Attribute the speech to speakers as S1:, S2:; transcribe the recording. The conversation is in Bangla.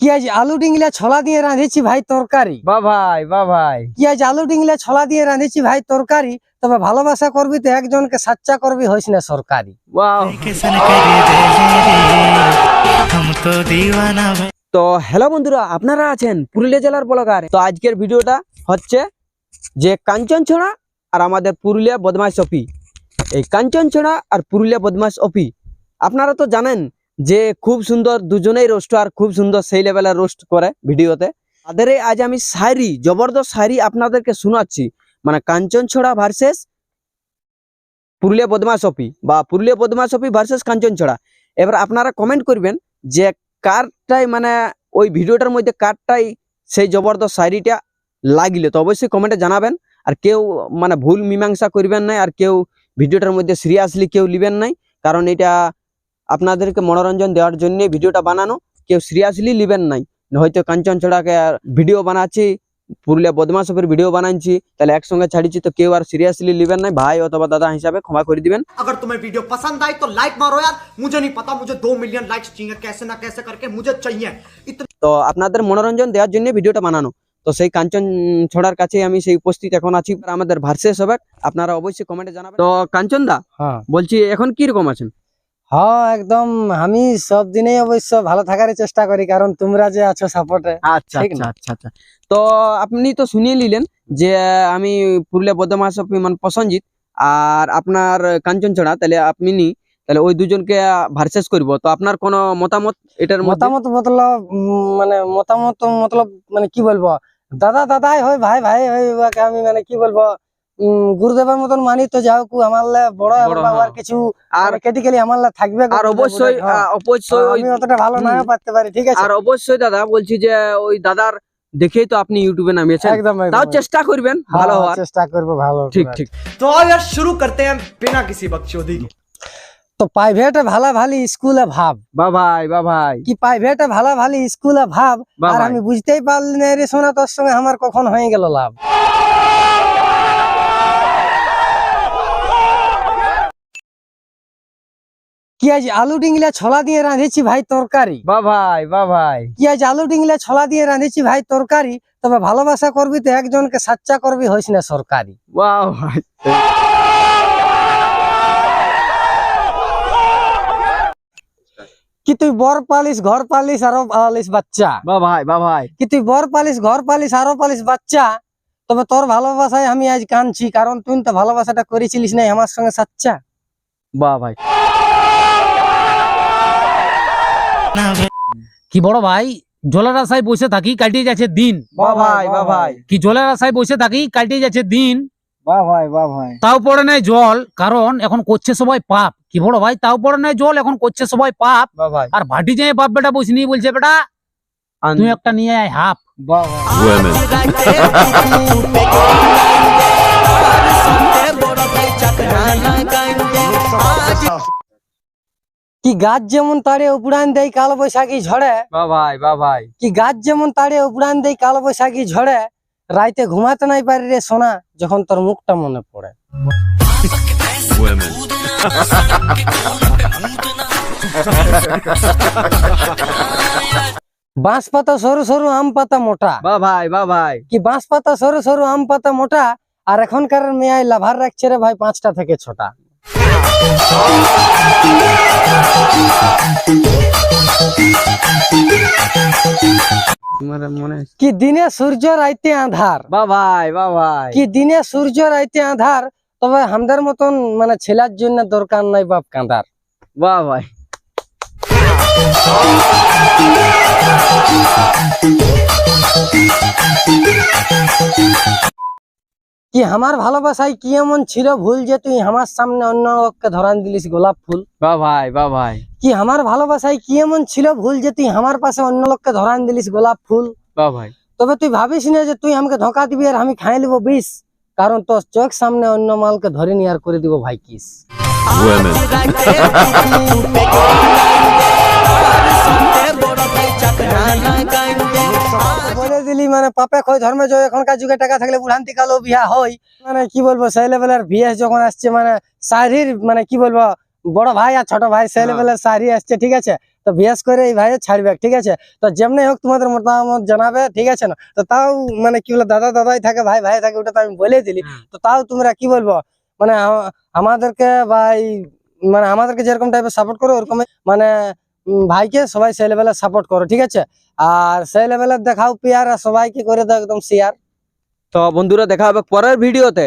S1: কি আজ আলু ডিঙ্গলা ছলা দিয়ে রাঁধেছি ভাই তরকারি?
S2: বা ভাই বা ভাই।
S1: কি আজ আলু ডিঙ্গলা ছলা দিয়ে রাঁধেছি ভাই তরকারি? তবে ভালোবাসা করবি তো একজনকে সাচ্চা করবি হইস না সরকারি।
S2: তো হ্যালো বন্ধুরা আপনারা আছেন পুরুলিয়া জেলার ব্লগার। তো আজকের ভিডিওটা হচ্ছে যে কাঞ্চনছড়া আর আমাদের পুরুলিয়া বদমাইশ অফি। এই কাঞ্চনছড়া আর পুরুলিয়া বদমাইশ অফি। আপনারা তো জানেন যে খুব সুন্দর দুজনেই রোস্ট আর খুব সুন্দর সেই লেভেলের রোস্ট করে ভিডিওতে। তাদের আজ আমি শায়রি জবরদস্ত শায়রি আপনাদেরকে শোনাচ্ছি। মানে কাঞ্চনছড়া ভার্সেস পুরুলিয়া বদমাস অপি বা পুরুলিয়া বদমাস অপি ভার্সেস কাঞ্চনছড়া এবার আপনারা কমেন্ট করবেন যে কারটাই মানে ওই ভিডিওটার মধ্যে কারটাই সেই জবরদস্ত শায়রিটা লাগিলে। তো অবশ্যই কমেন্টে জানাবেন। আর কেউ মানে ভুল মীমাংসা করবেন নাই, আর কেউ ভিডিওটার মধ্যে সিরিয়াসলি কেউ লিবেন নাই। কারণ এটা আপনাদেরকে মনোরঞ্জন দেওয়ার জন্য ভিডিওটা বানানো কেউ সিরিয়াসলি লিবেন নাই হয়তো কাঞ্চন ছড়াকে ভিডিও বানাচ্ছি পুরুলিয়া বদমাসের ভিডিও বানাচ্ছি তাহলে একসঙ্গে ছাড়িছি তো কেউ আর সিরিয়াসলি লিবেন নাই ভাই অথবা দাদা হিসাবে ক্ষমা করে দিবেন
S3: अगर तुम्हें वीडियो पसंद आई तो लाइक मारो यार मुझे नहीं पता मुझे दो मिलियन लाइक्स चाहिए कैसे ना कैसे करके मुझे चाहिए इतने
S2: তো আপনাদের মনোরঞ্জন দেওয়ার জন্য ভিডিওটা বানানো তো সেই কাঞ্চন ছড়ার কাছে আমি সেই উপস্থিত এখন আছি আমাদের ভার্সেস হবে আপনারা অবশ্যই কমেন্টে জানাবেন তো কাঞ্চন দা
S1: হ্যাঁ
S2: বলছি এখন কি রকম আছেন
S1: হ্যাঁ একদম। আমি সব দিনেই অবশ্য ভালো থাকার চেষ্টা করি কারণ তোমরা যে আছো সাপোর্টে
S2: আচ্ছা আচ্ছা আচ্ছা আচ্ছা। তো আপনি তো শুনিয়ে নিলেন যে আমি পুরুলিয়া বদমাস মানে প্রসঞ্জিৎ আর আপনার কাঞ্চন ছড়া তাহলে আপনি তাহলে ওই দুজনকে ভার্সেস করব। তো আপনার কোনো মতামত এটার
S1: মতামত মতলব মানে মতামত মতলব মানে কি বলব? দাদা দাদাই হয় ভাই ভাই হয় আমি মানে কি বলব? গুরুদেবের মতন মানি তো যাও কু আমার লে বড়
S2: বড়,
S1: বাবা আর
S2: হ্যাঁ।
S1: কিছু
S2: আর
S1: আর কেটিক্যালি আমার লে থাকবে গো
S2: আর
S1: গুরুদেব
S2: অবশ্যই
S1: বলে, হ্যাঁ।
S2: আহ, অবশ্যই ওই
S1: আমি অতটা ভালো না
S2: হুম।
S1: পারতে পারি ঠিক আছে
S2: আর অবশ্যই দাদা বলছি যে ওই দাদার দেখেই তো আপনি ইউটিউবে নামিয়েছেন
S1: একদম একদম,
S2: তাও
S1: একদম।
S2: চেষ্টা করবেন
S1: হ্যাঁ,
S2: ভালো
S1: হ্যাঁ,
S2: হওয়ার
S1: চেষ্টা করবো ভালো
S2: ঠিক
S1: করার।
S2: ঠিক
S3: तो आओ यार शुरू करते हैं बिना किसी बकचोदी के
S1: তো প্রাইভেটে ভালা ভালি স্কুলে ভাব
S2: বা ভাই বা ভাই
S1: কি প্রাইভেটে ভালা ভালি স্কুলে ভাব
S2: বা
S1: আর
S2: ভাই
S1: আমি বুঝতেই পারলি না রে সোনা তোর সঙ্গে আমার কখন হয়ে গেল লাভ কি আজ আলু ডিংলা ছলা দিয়ে রাঁধেছি ভাই তরকারি।
S2: বা ভাই বা ভাই।
S1: কি আজ আলু ডিংলা ছলা দিয়ে রাঁধেছি ভাই তরকারি তবে ভালোবাসা করবি তো একজনকে সাচ্চা করবি হইস না সরকারি।
S2: ভাই।
S1: কি তুই বর পালিস ঘর পালিস আরও পালিস বাচ্চা?
S2: বা ভাই বা ভাই।
S1: কি তুই বর পালিস ঘর পালিস আরও পালিস বাচ্চা? তবে তোর ভালোবাসায় আমি আজ কাঁদছি কারণ তুই তো ভালোবাসাটা করেছিলিস না আমার সঙ্গে সাচ্চা।
S2: বা ভাই।
S4: কি বড় ভাই? জলের আশায় বসে থাকি কাটিয়ে যাচ্ছে দিন।
S2: বা ভাই বা ভাই।
S4: কি জলের আশায় বসে থাকি কাটিয়ে যাচ্ছে দিন। তাও পড়ে নাই জল কারণ এখন করছে সবাই পাপ। কি বড় ভাই? তাও পড়ে নাই জল এখন করছে সবাই পাপ। আর ভাটি যেয়ে বাপ বেটা বসে নিয়ে বলছে বেটা তুই একটা নিয়ে আয় হাফ।
S1: গাছ যেমন তাড়ে উপরান দেয় কাল বৈশাখী ঝড়ে
S2: বাবাই বাবাই।
S1: কি গাছ যেমন তাড়ে উপরান দেয় কাল বৈশাখী ঝড়ে রাইতে ঘুমাতে নাই পারি রে সোনা যখন তোর মুখটা মনে পড়ে। বাঁশ পাতা সরু সরু আম পাতা মোটা।
S2: বা ভাই বা ভাই
S1: কি বাঁশ পাতা সরু সরু আম পাতা মোটা আর এখনকার মেয়াই লাভার রাখছে রে ভাই পাঁচটা থেকে ছটা। কি দিনে সূর্য রাইতে আধার?
S2: বা ভাই বা
S1: কি দিনে সূর্য রাইতে আধার? তবে আমাদের মতন মানে ছেলের জন্য দরকার নাই বাপ কাঁদার
S2: বা ভাই।
S1: কি আমার ভালোবাসায় কি এমন ছিল ভুল যে তুই আমার সামনে অন্য লোককে ধরান দিলিস গোলাপ ফুল?
S2: বা ভাই বা ভাই।
S1: কি আমার ভালোবাসায় কি এমন ছিল ভুল যে তুই আমার পাশে অন্য লোককে ধরান দিলিস গোলাপ ফুল?
S2: বা ভাই।
S1: তবে তুই ভাবিস না যে তুই আমাকে ধোকা দিবি আর আমি খাই লিব বিষ। কারণ তোর চোখ সামনে অন্য মালকে ধরে নিয়ে আর করে দিব ভাই কিস। মানে পাপে খয় ধর্মে জয় এখনকার যুগে টাকা থাকলে বুড়ান্তি কালো বিয়া হয়। মানে কি বলব সেই লেভেলের ভিএস যখন আসছে মানে শাড়ির মানে কি বলব বড় ভাই আর ছোট ভাই সেই
S2: হ্যাঁ।
S1: লেভেলের শাড়ি আসছে ঠিক আছে? তো বিশেষ করে এই ভাইয়ের ছাড়বে ঠিক আছে? তো যেমনি হোক তোমাদের মতামত জানাবে ঠিক আছে না? তো তাও মানে কি বলে দাদা দাদাই থাকে ভাই ভাই থাকে ওটা তো আমি বলে দিলি। তো তাও তোমরা কি বলব মানে আমাদেরকে বা এই মানে আমাদেরকে যেরকম টাইপের সাপোর্ট করো ওরকম মানে ভাইকে সবাই সেই লেভেলে সাপোর্ট করো, ঠিক আছে? আর সেই লেভেলে দেখাও পেয়ার আর সবাইকে করে দাও একদম শেয়ার
S2: তো বন্ধুরা দেখা হবে পরের ভিডিওতে